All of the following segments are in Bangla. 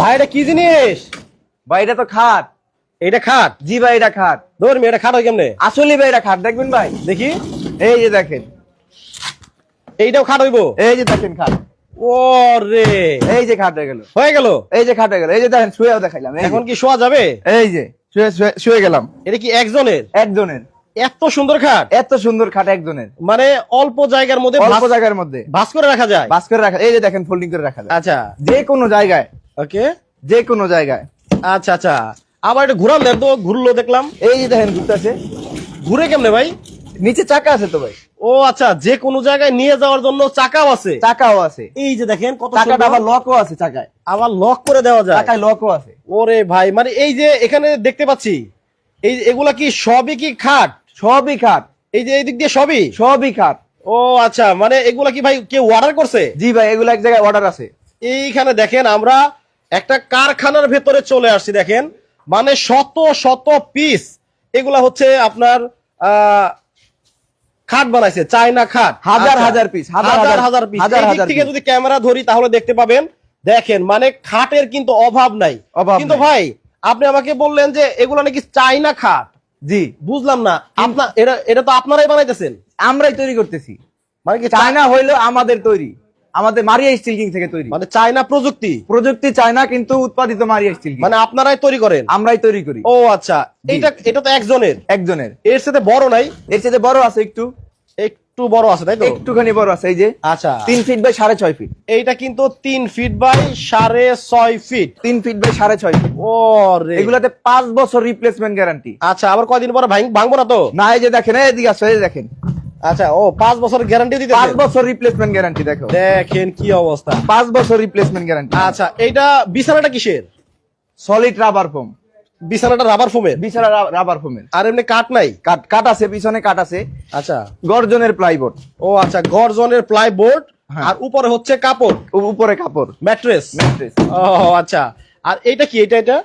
ভাই এটা কি জিনিস? ভাই এটা তো খাট। এটা খাট? জি ভাই এটা খাট। ধর্মি এটা খাট হয় কেমনে? আসলে ভাই এটা খাট। দেখবেন ভাই? দেখি। এই যে দেখেন। এইটাও খাট হইবো? এই যে দেখেন খাট। ও রে এই যে খাট হয়ে গেল। হয়ে গেল? এই যে খাট হয়ে গেল। এই যে দেখেন শুয়েও দেখাইলাম। এখন কি শোয়া যাবে? এই যে শুয়ে শুয়ে- গেলাম। এটা কি একজনের? একজনের। এত সুন্দর খাট। এত সুন্দর খাট একজনের। মানে অল্প জায়গার মধ্যে অল্প জায়গার মধ্যে। ভাঁজ করে রাখা যায়? বাস করে রাখা এই যে দেখেন ফোল্ডিং করে রাখা যায়। আচ্ছা। যে কোনো জায়গায় ওকে? যে কোনো জায়গায়। আচ্ছা আচ্ছা। আবার এটা ঘুরান দেন তো ঘুরলো দেখলাম। এই যে দেখেন ঘুরতেছে ঘুরে কেমনে ভাই? নিচে চাকা আছে তো ভাই। ও আচ্ছা যে কোনো জায়গায় নিয়ে যাওয়ার জন্য চাকাও আছে। চাকাও আছে। এই যে দেখেন কত চাকাটা আবার লকও আছে চাকায়। আবার লক করে দেওয়া যায়। চাকায় লকও আছে। ওরে ভাই মানে এই যে এখানে দেখতে পাচ্ছি এই যে এগুলা কি সবই কি খাট? সবই খাট। এই যে এই দিক দিয়ে সবই? সবই খাট। ও আচ্ছা মানে এগুলা কি ভাই কেউ অর্ডার করছে? জি ভাই এগুলা এক জায়গায় অর্ডার আছে। এইখানে দেখেন আমরা একটা কারখানার ভেতরে চলে আসছি দেখেন। মানে শত শত পিস এগুলা হচ্ছে আপনার খাট বানাইছে চায়না খাট। হাজার আচ্ছা। হাজার piece, হাজার হাজার হাজার- হাজার পিস হাজার থেকে যদি ক্যামেরা ধরি তাহলে দেখতে পাবেন দেখেন মানে খাটের কিন্তু অভাব নাই। অভাব কিন্তু ভাই আপনি আমাকে বললেন যে এগুলো নাকি চায়না খাট। জি। বুঝলাম না। আপনার এটা এটা তো আপনারাই বানাইতেছেন। আমরাই তৈরি করতেছি। মানে কি চায়না হইল আমাদের তৈরি। আমাদের মারিয়া স্টিল কিং থেকে তৈরি। মানে চায়না প্রযুক্তি। প্রযুক্তি চায়না কিন্তু উৎপাদিত মারিয়া স্টিল মানে আপনারাই তৈরি করেন? আমরাই তৈরি করি। ও আচ্ছা। এটা এটা তো একজনের। একজনের। এর সাথে বড় নাই? এর সাথে বড় আছে একটু। একটু বড় আছে তাই তো? একটুখানি বড় আছে এই যে। আচ্ছা। তিন ফিট বাই সাড়ে ছয় ফিট। এইটা কিন্তু তিন ফিট বাই সাড়ে ছয় ফিট। তিন ফিট বাই সাড়ে ছয় ফিট। ও এগুলাতে পাঁচ বছর রিপ্লেসমেন্ট গ্যারান্টি আচ্ছা আবার কয়দিন পরে ভাঙ- ভাঙবো না তো? না এই যে দেখেন এদিকে আসো এই দেখেন। আচ্ছা ও পাঁচ বছর গ্যারান্টি দিতে পাঁচ বছর রিপ্লেসমেন্ট গ্যারান্টি দেখো। দেখেন কি অবস্থা। পাঁচ বছর রিপ্লেসমেন্ট গ্যারান্টি আচ্ছা এইটা বিছানাটা কিসের? সলিড রাবার ফোম বিছানাটা রাবার ফোমের বিছানা রাবার ফোমের আর এমনি কাঠ নাই? কাট কাট আছে পিছনে কাট আছে। আচ্ছা। গর্জনের প্লাইবোর্ড ও আচ্ছা গর্জনের প্লাইবোর্ড হ্যাঁ। আর উপরে হচ্ছে কাপড়। উপরে কাপড়। ম্যাট্রেস ম্যাট্রেস ও আচ্ছা। আর এটা কি? এটা এটা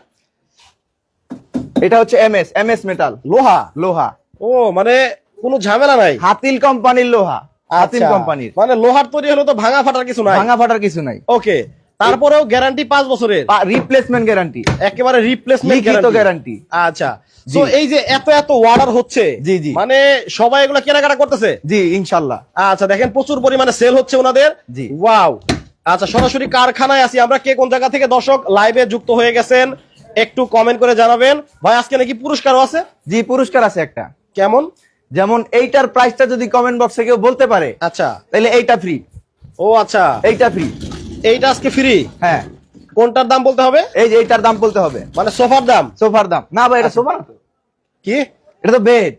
এটা হচ্ছে এমএস এমএস মেটাল লোহা? লোহা। ও মানে কোনো ঝামেলা নাই। হাতিল কোম্পানির লোহা হাতিল আচ্ছা, কোম্পানির। মানে লোহার তৈরি হলো তো ভাঙা ফাটার কিছু নাই। ভাঙা ফাটার কিছু নাই। ওকে তারপরেও গ্যারান্টি পাঁচ বছরের? রিপ্লেসমেন্ট গ্যারান্টি একেবারে রিপ্লেসমেন্ট গ্যারান্টি আচ্ছা। তো এই যে এত এত অর্ডার হচ্ছে জি, জি। মানে সবাই এগুলো কেনাকাটা করতেছে? জি ইনশাল্লাহ। আচ্ছা দেখেন প্রচুর পরিমাণে সেল হচ্ছে ওনাদের। জি। ওয়াও আচ্ছা সরাসরি কারখানায় আছি আমরা। কে কোন জায়গা থেকে? দর্শক লাইভে যুক্ত হয়ে গেছেন। একটু কমেন্ট করে জানাবেন। ভাই আজকে নাকি পুরস্কারও আছে? জি পুরস্কার আছে একটা। কেমন? যেমন এইটার প্রাইসটা যদি কমেন্ট বক্সে কেউ বলতে পারে আচ্ছা। তাহলে এইটা ফ্রি ও আচ্ছা। এইটা ফ্রি এইটা আজকে ফ্রি হ্যাঁ। কোনটার দাম বলতে হবে? এই যে এইটার দাম বলতে হবে। মানে সোফার দাম? সোফার দাম। না ভাই এটা আচ্ছা। সোফা না কি? এটা তো বেড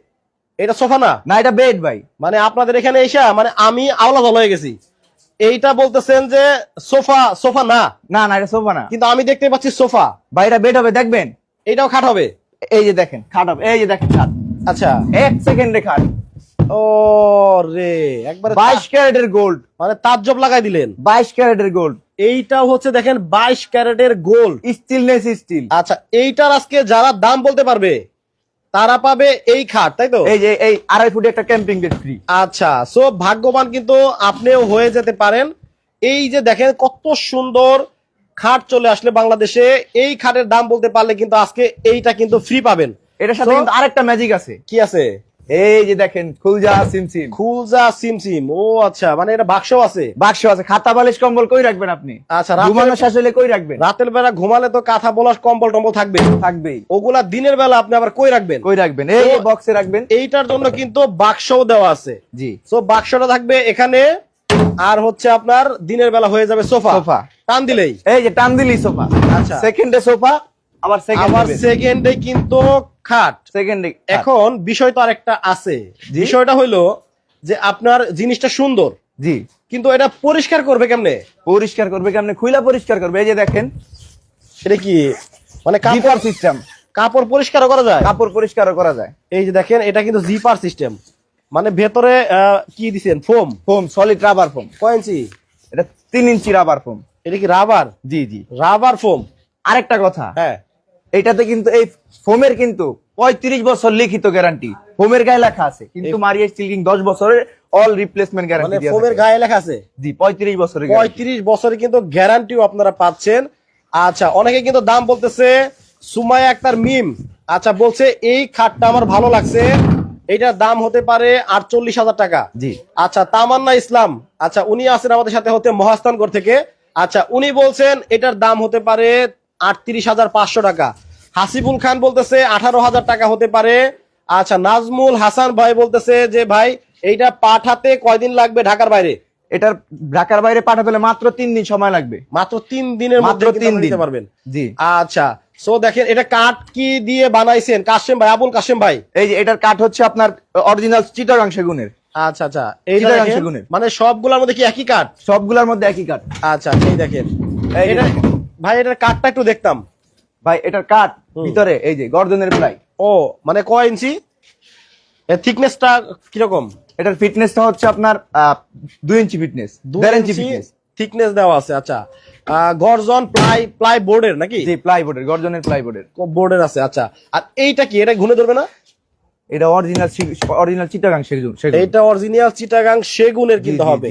এটা সোফা না? না এটা বেড ভাই। মানে আপনাদের এখানে এসা মানে আমি আওলা ভালো হয়ে গেছি। এইটা বলতেছেন যে সোফা সোফা না? না না এটা সোফা না। কিন্তু আমি দেখতে পাচ্ছি সোফা। ভাই এটা বেড হবে দেখবেন। এটাও খাট হবে? এই যে দেখেন খাট হবে। এই যে দেখেন খাট। আচ্ছা এক সেকেন্ডে খাট ও রে একবারে বাইশ ক্যারেটের গোল্ড মানে তাজ্জব লাগাই দিলেন। বাইশ ক্যারেটের গোল্ড এইটাও হচ্ছে দেখেন বাইশ ক্যারেটের গোল স্টিলনেস স্টিল আচ্ছা এইটার আজকে যারা দাম বলতে পারবে তারা পাবে এই খাট তাই তো? এই যে এই আড়াই ফুটে একটা ক্যাম্পিং বেড ফ্রি আচ্ছা সো ভাগ্যবান কিন্তু আপনিও হয়ে যেতে পারেন। এই যে দেখেন কত সুন্দর খাট চলে আসলে বাংলাদেশে এই খাটের দাম বলতে পারলে কিন্তু আজকে এইটা কিন্তু ফ্রি পাবেন। এটার সাথে কিন্তু আরেকটা ম্যাজিক আছে। কি আছে? এই যে দেখেন খুলজা সিমসিম খুলজা সিমসিম ও আচ্ছা মানে এটা বাক্সও আছে? বাক্স আছে খাতা বালিশ কম্বল কই রাখবেন আপনি? আচ্ছা, ঘুমানো শেষ হলে কই রাখবেন? রাতের বেলা ঘুমালে তো কাঁথা বলাস কম্বল টম্বল থাকবে থাকবেই। ওগুলা দিনের বেলা আপনি আবার কই রাখবেন? কই রাখবেন? এই বক্সে রাখবেন। এইটার জন্য কিন্তু বাক্সও দেওয়া আছে। জি। সো বাক্সটা থাকবে এখানে আর হচ্ছে আপনার দিনের বেলা হয়ে যাবে সোফা। সোফা। টান দিলেই। এই যে টান দিলি সোফা। আচ্ছা। সেকেন্ডে সোফা আবার আবার সেকেন্ডে কিন্তু খাট। সেকেন্ডে এখন বিষয় তো আরেকটা আছে। বিষয়টা হইল যে আপনার জিনিসটা সুন্দর। জি। কিন্তু এটা পরিষ্কার করবে কেমনে? পরিষ্কার করবে কেমনে? খুইলা পরিষ্কার করবে। এই যে দেখেন এটা কি? মানে কাপড় সিস্টেম কাপড় পরিষ্কার করা যায়? কাপড় পরিষ্কার করা যায়। এই যে দেখেন এটা কিন্তু জিপার সিস্টেম মানে ভেতরে আহ, কি দিছেন? Foam? Foam solid rubber foam কয় ইঞ্চি? এটা তিন ইঞ্চি রাবার ফোম এটা কি রাবার জি জি। রাবার ফোম আরেকটা কথা। হ্যাঁ। এটাতে কিন্তু এই ফোমের কিন্তু পঁয়ত্রিশ বছর লিখিত গ্যারান্টি ফোমের গায়ে লেখা আছে কিন্তু মারিয়া স্টিল দশ বছরের অল রিপ্লেসমেন্ট মানে গ্যারান্টি ফোমের গায়ে লেখা আছে? জি পঁয়ত্রিশ বছরের পঁয়ত্রিশ বছরে কিন্তু গ্যারান্টিও আপনারা পাচ্ছেন। আচ্ছা অনেকে কিন্তু দাম বলতেছে সুমাইয়া আক্তার মিম। আচ্ছা বলছে এই খাটটা আমার ভালো লাগছে। এটার দাম হতে পারে আটচল্লিশ হাজার টাকা। জি। আচ্ছা তামান্না ইসলাম। আচ্ছা উনি আছেন আমাদের সাথে হতে মহাস্থানগড় থেকে। আচ্ছা উনি বলছেন এটার দাম হতে পারে আটত্রিশ হাজার পাঁচশো টাকা। হাসিবুল খান বলতেছে আঠারো হাজার টাকা হতে পারে। আচ্ছা নাজমুল হাসান ভাই বলতেছে যে ভাই এইটা পাঠাতে কয়দিন লাগবে ঢাকার বাইরে? এটার ঢাকার বাইরে পাঠাতে হলে মাত্র তিন দিন সময় লাগবে। মাত্র তিন দিনের মাত্র মধ্যে তিন দিন। পারবেন। জি। আচ্ছা সো দেখেন এটা কাঠ কি দিয়ে বানাইছেন? কাশেম ভাই আবুল কাশেম ভাই। এই যে এটার কাঠ হচ্ছে আপনার অরিজিনাল চিটাগাং সেগুনের। আচ্ছা আচ্ছা দেখেন, সেগুনের। মানে সবগুলোর মধ্যে কি একই কাঠ? সবগুলোর মধ্যে একই কাঠ। আচ্ছা এই দেখেন। এই এটা। ভাই এটার কাঠটা একটু দেখতাম। ভাই এটার কাঠ ভিতরে এই যে গর্দনের প্লাই। ও মানে কয় ইঞ্চি? এর থিকনেসটা কীরকম? এটার ফিটনেসটা হচ্ছে আপনার দুই ইঞ্চি ফিটনেস দেড় ইঞ্চি ফিটনেস থিকনেস দেওয়া আছে আচ্ছা। গর্জন প্লাই প্লাই বোর্ডের নাকি? জি প্লাইবোর্ডের গর্জনের প্লাইবোর্ডের বোর্ডের। বোর্ডের আছে আচ্ছা। আর এইটা কি এটা ঘুরে ধরবে না? এটা অরিজিনাল অরিজিনাল চিটাগাং সেগুন এইটা অরিজিনাল চিটাগাং সেগুনের কিন্তু হবে।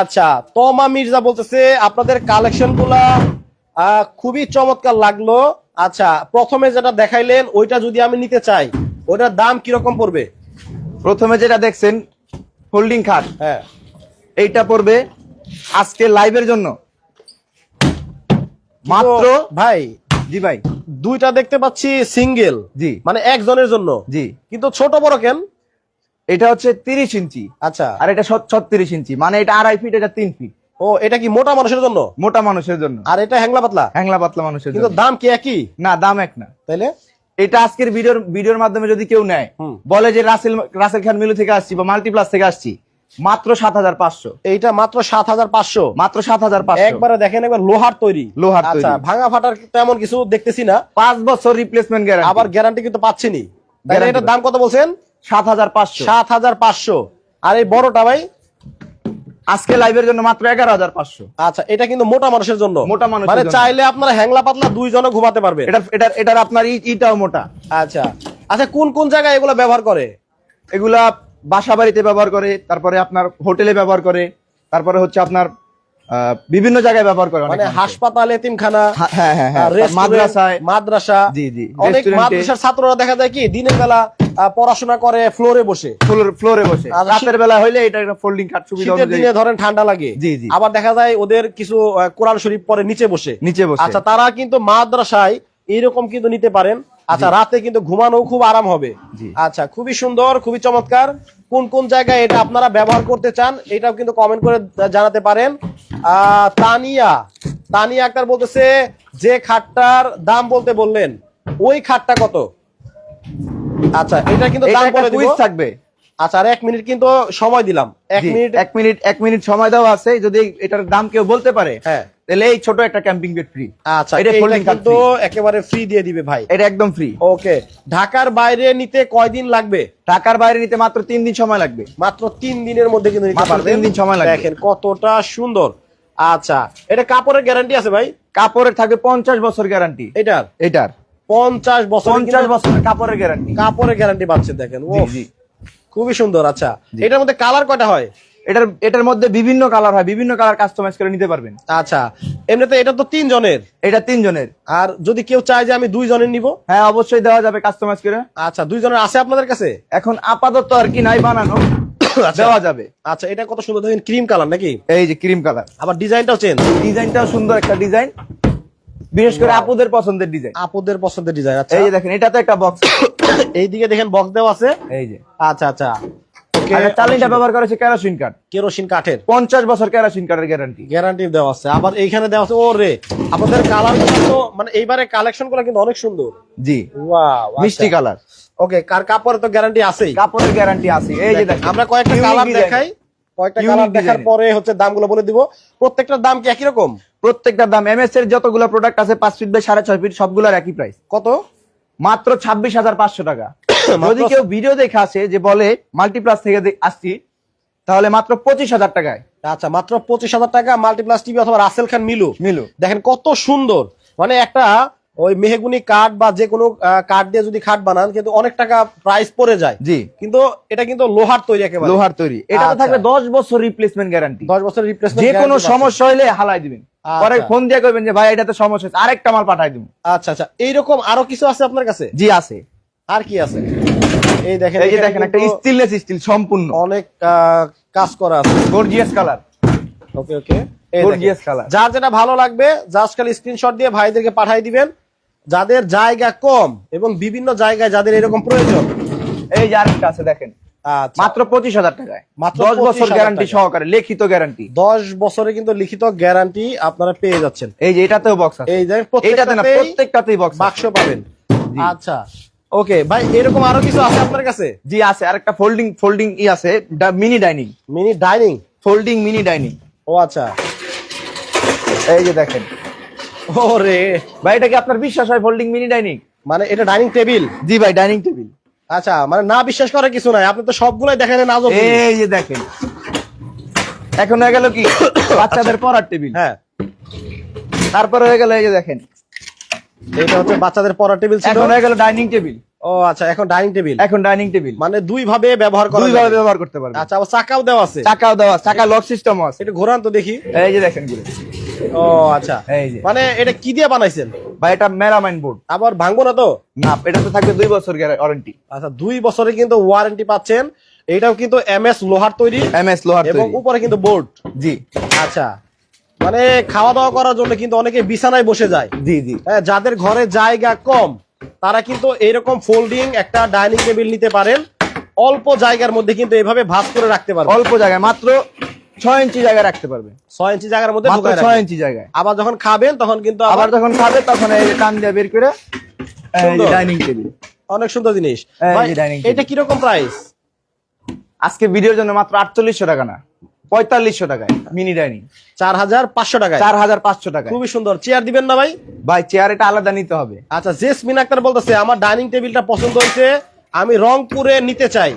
আচ্ছা তমা মির্জা বলতেছে আপনাদের কালেকশনগুলা খুবই চমৎকার লাগল। আচ্ছা প্রথমে যেটা দেখাইলেন ওইটা যদি আমি নিতে চাই ওটার দাম কীরকম পড়বে? প্রথমে যেটা দেখছেন হোল্ডিং খাট। হ্যাঁ। এইটা পড়বে আজকে লাইভের জন্য। মাত্র ভাই জি ভাই দুইটা দেখতে পাচ্ছি সিঙ্গেল জি। মানে একজনের জন্য। জি। কিন্তু ছোট বড় কেন? এটা হচ্ছে তিরিশ ইঞ্চি। আচ্ছা। আর এটা ছত্রিশ ইঞ্চি। মানে এটা আড়াই ফিট এটা তিন ফিট ও এটা কি মোটা মানুষের জন্য? মোটা মানুষের জন্য। আর এটা হ্যাংলা পাতলা? হ্যাংলা পাতলা মানুষের কিন্তু জন্য। দাম কি একই? না দাম এক না। তাইলে? এটা আজকের ভিডিওর ভিডিওর মাধ্যমে যদি কেউ নেয় বলে যে রাসেল রাসেল খান মিলু থেকে আসছি বা মাল্টিপ্লাস থেকে আসছি মাত্র সাত হাজার পাঁচশো। এইটা মাত্র সাত হাজার পাঁচশো। মাত্র সাত হাজার পাঁচশো। একবারে দেখেন একবার লোহার তৈরি। লোহার। আচ্ছা ভাঙা ফাটার তেমন কিছু দেখতেছি না। পাঁচ বছর রিপ্লেসমেন্ট গ্যারান্টি আবার গ্যারান্টি কিন্তু পাচ্ছিনি এটার দাম কত বলছেন? সাত হাজার পাঁচশো। সাত হাজার পাঁচশো। আর এই বড়টা ভাই? আজকে লাইভের জন্য মাত্র এগারো হাজার পাঁচশো। আচ্ছা এটা কিন্তু মোটা মানুষের জন্য। মোটা মানুষ মানে চাইলে আপনার হ্যাংলা পাতলা দুইজনে ঘুমাতে পারবে এটা এটার এটার আপনার ইটাও মোটা। আচ্ছা। আচ্ছা কোন কোন জায়গায় এগুলো ব্যবহার করে? এগুলা বাসা বাড়িতে ব্যবহার করে তারপরে আপনার হোটেলে ব্যবহার করে তারপরে হচ্ছে আপনার বিভিন্ন জায়গায় ব্যবহার করে মানে হাসপাতাল এতিমখানা হ্যাঁ হ্যাঁ হ্যাঁ মাদ্রাসায়। মাদ্রাসা। জি, জি, অনেক মাদ্রাসার ছাত্ররা দেখা যায় কি দিনের বেলা পড়াশোনা করে ফ্লোরে বসে। ফ্লোর ফ্লোরে বসে। আর রাতের বেলা হইলে এটা একটা ফোল্ডিং খাট সুবিধা শীতের দিনে ধরেন ঠান্ডা লাগে। জি, জি। আবার দেখা যায় ওদের কিছু কোরআন শরীফ পরে নিচে বসে। নিচে বসে। আচ্ছা তারা কিন্তু মাদ্রাসায় এইরকম কিন্তু নিতে পারেন। আচ্ছা রাতে কিন্তু ঘুমানো খুব আরাম হবে। আচ্ছা খুবই সুন্দর খুবই চমৎকার। কোন কোন জায়গায় এটা আপনারা ব্যবহার করতে চান এটাও কিন্তু কমেন্ট করে জানাতে পারেন। আহ, তানিয়া। তানিয়া আক্তার বলতেছে যে খাটটার দাম বলতে বললেন ওই খাটটা কত? আচ্ছা এটা কিন্তু দাম বলে থাকবে। আচ্ছা আর এক মিনিট কিন্তু সময় দিলাম। এক মিনিট এক মিনিট এক মিনিট সময় দেওয়া আছে। যদি এটার দাম কেউ বলতে পারে হ্যাঁ। তাহলে এই ছোট একটা ক্যাম্পিং বেড ফ্রি আচ্ছা এটা কিন্তু একেবারে ফ্রি দিয়ে দিবে ভাই। এটা একদম ফ্রি ওকে ঢাকার বাইরে নিতে কয়দিন লাগবে? ঢাকার বাইরে নিতে মাত্র তিন দিন সময় লাগবে। মাত্র তিন দিনের মধ্যে কিন্তু নিতে পারবেন তিন দিন সময় লাগবে। দেখেন কতটা সুন্দর। আচ্ছা এটা কাপড়ের গ্যারান্টি আছে ভাই? কাপড়ের থাকবে পঞ্চাশ বছর গ্যারান্টি এটার? এটার। পঞ্চাশ বছর পঞ্চাশ বছরের কাপড়ের গ্যারান্টি কাপড়ের গ্যারান্টি পাচ্ছে দেখেন। ও জি। খুবই সুন্দর আচ্ছা। এটার মধ্যে কালার কয়টা হয়? এটার এটার মধ্যে বিভিন্ন কালার হয় বিভিন্ন কালার কাস্টমাইজ করে নিতে পারবেন। আচ্ছা এমনিতে এটা তো তিন জনের এটা তিনজনের। আর যদি কেউ চায় যে আমি দুই জনের নিব? হ্যাঁ অবশ্যই দেওয়া যাবে কাস্টমাইজ করে। আচ্ছা দুই জনের আছে আপনাদের কাছে? এখন আপাতত আর কি নাই বানানো আচ্ছা। দেওয়া যাবে। আচ্ছা এটা কত সুন্দর দেখেন ক্রিম কালার নাকি? এই যে ক্রিম কালার আবার ডিজাইনটাও চেঞ্জ ডিজাইনটাও সুন্দর একটা ডিজাইন বিশেষ করে আপুদের পছন্দের ডিজাইন আপুদের পছন্দের ডিজাইন আচ্ছা। এই যে দেখেন এটা তো একটা বক্স এইদিকে দেখেন বক্স দেওয়া আছে। এই যে। আচ্ছা আচ্ছা। চালিটা ব্যবহার করেছে কেরোসিন কাঠ কেরোসিন কাঠের। পঞ্চাশ বছর কেরোসিন কাঠের গ্যারান্টি গ্যারান্টি দেওয়া আছে। আবার এইখানে দেওয়া আছে ও রে আপনাদের কালার তো মানে এইবারে কালেকশনগুলো কিন্তু অনেক সুন্দর। জি। ওয়াও মিষ্টি কালার ওকে কার কাপড়ে তো গ্যারান্টি আছেই। কাপড়ের গ্যারান্টি আছে এই যে আমরা কয়েকটা কালার দেখাই। কয়েকটা কালার দেখার পরে হচ্ছে দামগুলো বলে দিব। প্রত্যেকটার দাম কি একই রকম? প্রত্যেকটা দাম এমএস এর যতগুলো প্রোডাক্ট আছে পাঁচ ফিট বাই সাড়ে ছয় ফিট সবগুলোর একই প্রাইস কত? মাত্র ছাব্বিশ হাজার পাঁচশো টাকা। মাত্র- যদি কেউ ভিডিও দেখে আসে যে বলে মাল্টিপ্লাস থেকে আসছি তাহলে মাত্র পঁচিশ হাজার টাকায়। আচ্ছা মাত্র পঁচিশ হাজার টাকা মাল্টিপ্লাস টিভি অথবা রাসেল খান মিলু মিলু দেখেন কত সুন্দর। মানে একটা ওই মেহগুনি কাঠ বা যে কোনো কাঠ দিয়ে যদি খাট বানান কিন্তু অনেক টাকা প্রাইস পড়ে যায়। জি। কিন্তু এটা কিন্তু লোহার তৈরি একেবারে। লোহার তৈরি। এটা আচ্ছা। থাকবে দশ বছর রিপ্লেসমেন্ট গ্যারান্টি দশ বছরের রিপ্লেসমেন্ট যে কোনো সমস্যা হলে হালাই দিবেন। পরে আচ্ছা। ফোন দিয়ে কইবেন যে ভাই এটা তো সমস্যা হচ্ছে আরেকটা মাল পাঠাই দিব। আচ্ছা আচ্ছা। এইরকম আরও কিছু আছে আপনার কাছে? জি আছে। আর কি আছে? এই দেখেন এই যে দেখেন একটা স্টিললেস স্টিল সম্পূর্ণ। অনেক কাজ করা আছে। Gorgeous colour okay okay. Gorgeous color। যার যেটা ভালো লাগবে জাস্ট খালি স্ক্রিনশট দিয়ে ভাইদেরকে পাঠিয়ে দিবেন। যাদের জায়গা কম এবং বিভিন্ন জায়গায় যাদের এরকম প্রয়োজন। এই যে আরেকটা আছে দেখেন। আচ্ছা। মাত্র পঁচিশ হাজার টাকায়। মাত্র দশ বছর গ্যারান্টি সহকারে লিখিত গ্যারান্টি দশ বছরে কিন্তু লিখিত গ্যারান্টি আপনারা পেয়ে যাচ্ছেন। এই যে এটাতেও বক্স এই যে এইটাতে না প্রত্যেকটাতেই বক্স বাক্স পাবেন। আচ্ছা। ওকে ভাই এরকম আরও কিছু আছে আপনার কাছে? জি আছে। আরেকটা ফোল্ডিং ফোল্ডিং ই আছে। Mini dining mini dining folding mini dining ও আচ্ছা। এই যে দেখেন। ওরে ভাই এটা কি আপনার বিশ্বাস হয় ফোল্ডিং মিনি ডাইনিং মানে এটা ডাইনিং টেবিল জি ভাই ডাইনিং টেবিল আচ্ছা মানে না বিশ্বাস করার কিছু নাই। আপনি তো সবগুলাই দেখেন জিনিস। এই যে দেখেন। এখন হয়ে গেল কি? বাচ্চাদের পড়ার টেবিল হ্যাঁ। তারপরে হয়ে গেল এই যে দেখেন। এটা হচ্ছে বাচ্চাদের পড়ার টেবিল ছিল। এখন হয়ে গেল ডাইনিং টেবিল ও আচ্ছা এখন ডাইনিং টেবিল এখন ডাইনিং টেবিল মানে দুই ভাবে ব্যবহার করা দুই ভাবে ব্যবহার করতে পারবেন। আচ্ছা আবার চাকাও দেওয়া আছে। চাকাও দেওয়া চাকা লক সিস্টেম আছে। এটা ঘোরান তো দেখি। এই যে দেখেনগুলো। ও আচ্ছা। এই যে। মানে এটা কি দিয়ে বানাইছেন? ভাই এটা বোর্ড। আবার ভাঙবো না তো? না এটা তো থাকবে দুই বছর ওয়ারেন্টি আচ্ছা দুই বছরে কিন্তু ওয়ারেন্টি পাচ্ছেন। এটাও কিন্তু লোহার তৈরি লোহার এবং উপরে কিন্তু বোর্ড জি। আচ্ছা। মানে খাওয়া দাওয়া করার জন্য কিন্তু অনেকে বিছানায় বসে যায়। জি জি। হ্যাঁ, যাদের ঘরে জায়গা কম তারা কিন্তু এরকম ফোল্ডিং একটা ডাইনিং টেবিল নিতে পারেন। অল্প জায়গার মধ্যে কিন্তু এইভাবে ভাঁজ করে রাখতে পারবেন। অল্প জায়গায় মাত্র ছয় ইঞ্চি জায়গায় রাখতে পারবে। ছয় ইঞ্চি জায়গার মধ্যে ছয় ইঞ্চি জায়গায়। আবার যখন খাবেন তখন কিন্তু আবার যখন খাবে তখন এই টান দিয়ে বের করে ডাইনিং টেবিল অনেক সুন্দর জিনিস। এটা কীরকম প্রাইস আজকে ভিডিওর জন্য মাত্র আটচল্লিশশো টাকা না পঁয়তাল্লিশশো টাকায় মিনি ডাইনিং চার হাজার পাঁচশো টাকায়। চার হাজার পাঁচশো টাকায়। খুবই সুন্দর। চেয়ার দিবেন না ভাই? ভাই চেয়ার এটা আলাদা নিতে হবে। আচ্ছা জেসমিন আক্তার বলতেছে আমার ডাইনিং টেবিলটা পছন্দ হয়েছে আমি রংপুরে নিতে চাই।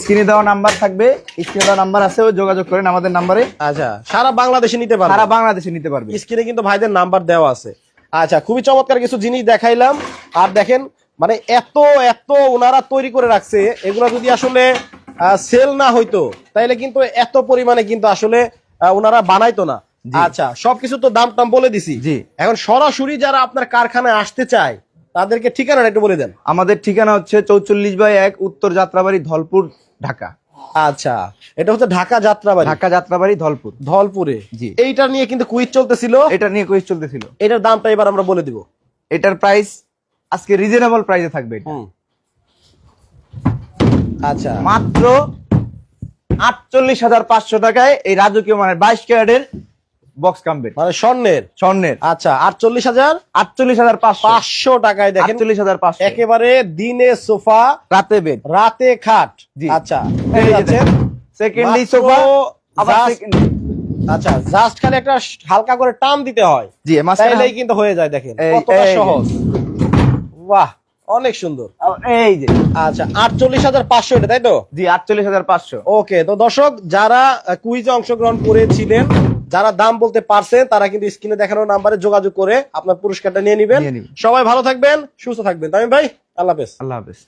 স্ক্রিনে দেওয়া নাম্বার থাকবে স্ক্রিনে দেওয়া নাম্বার আছে ও যোগাযোগ করেন আমাদের নাম্বারে। আচ্ছা সারা বাংলাদেশে নিতে পারবে? সারা বাংলাদেশে নিতে পারবে। স্ক্রিনে কিন্তু ভাইদের নাম্বার দেওয়া আছে। আচ্ছা খুবই চমৎকার কিছু জিনিস দেখাইলাম। আর দেখেন মানে এত এত ওনারা তৈরি করে রাখছে এগুলো যদি আসলে সেল না হইতো তাইলে কিন্তু এত পরিমাণে কিন্তু আসলে ওনারা বানাইতো না। আচ্ছা সবকিছু তো দাম টাম বলে দিছি। জি। এখন সরাসরি যারা আপনার কারখানায় আসতে চায় তাদেরকে ঠিকানাটা একটু বলে দেন। আমাদের ঠিকানা হচ্ছে চৌচল্লিশ বাই এক উত্তর যাত্রাবাড়ি ধলপুর ঢাকা। আচ্ছা এটা হচ্ছে ঢাকা যাত্রাবাড়ি। ঢাকা যাত্রাবাড়ি ধলপুর। ধলপুরে? জি। এইটা নিয়ে কিন্তু কুইজ চলতেছিল। এটা নিয়ে কুইজ চলতেছিল। এটার দামটা এবার আমরা বলে দিব। এটার প্রাইস আজকে রিজনেবল প্রাইসে থাকবে এটা। আচ্ছা। মাত্র আটচল্লিশ হাজার পাঁচশো টাকায় এই রাজকীয় মানে বাইশ ক্যারেটের বক্স কাম্বের মানে স্বর্ণের? স্বর্ণের। আচ্ছা আটচল্লিশ হাজার? আটচল্লিশ হাজার পাঁচশো। টাকায় দেখেন। আটচল্লিশ হাজার পাঁচশো। একেবারে দিনে সোফা রাতে বেড রাতে খাট। জি। আচ্ছা সেকেন্ডলি সোফা আবার আচ্ছা জাস্ট খালি একটা হালকা করে টান দিতে হয়। জি তাইলেই কিন্তু হয়ে যায় দেখেন। কতটা সহজ। বাহ অনেক সুন্দর। এই যে। আচ্ছা আটচল্লিশ হাজার পাঁচশো এটা তাই তো? জি আটচল্লিশ হাজার পাঁচশো। ওকে তো দর্শক যারা কুইজে অংশগ্রহণ করেছিলেন যারা দাম বলতে পারছেন তারা কিন্তু স্ক্রিনে দেখানো নাম্বারে যোগাযোগ করে আপনার পুরস্কারটা নিয়ে নেবেন। নিয়ে নিবেন। সবাই ভালো থাকবেন সুস্থ থাকবেন। তামিম ভাই আল্লাহ হাফেজ। আল্লাহ হাফেজ।